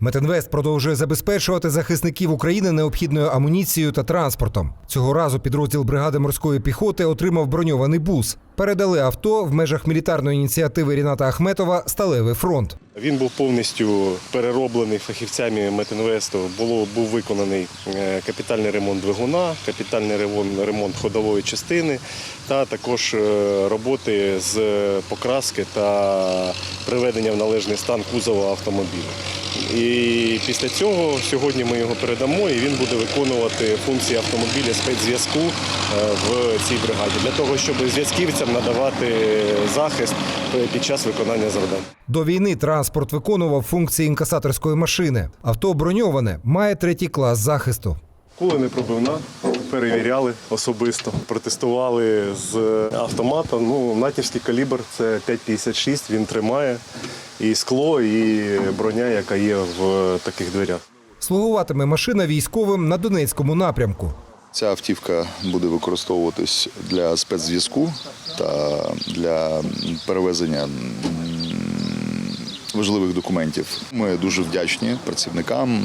Метинвест продовжує забезпечувати захисників України необхідною амуніцією та транспортом. Цього разу підрозділ бригади морської піхоти отримав броньований бус. Передали авто в межах мілітарної ініціативи Ріната Ахметова Сталевий фронт. Він був повністю перероблений фахівцями Метинвесту. Було був виконаний е, капітальний ремонт двигуна, капітальний ремонт, ремонт ходової частини та також е, роботи з покраски та приведення в належний стан кузова автомобіля. І після цього сьогодні ми його передамо, і він буде виконувати функції автомобіля спецзв'язку е, в цій бригаді для того, щоб зв'язківцям надавати захист е, під час виконання завдань. До війни транспорт виконував функції інкасаторської машини. Авто броньоване має третій клас захисту. Кули не пробивна, перевіряли особисто, протестували з автомата. Ну, натівський калібр це 5,56, він тримає і скло, і броня, яка є в таких дверях. Слугуватиме машина військовим на Донецькому напрямку. Ця автівка буде використовуватись для спецзв'язку та для перевезення важливих документів. Ми дуже вдячні працівникам,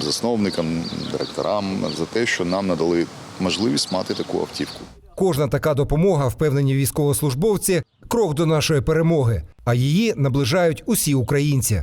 засновникам, директорам за те, що нам надали можливість мати таку автівку. Кожна така допомога, впевнені військовослужбовці, крок до нашої перемоги, а її наближають усі українці.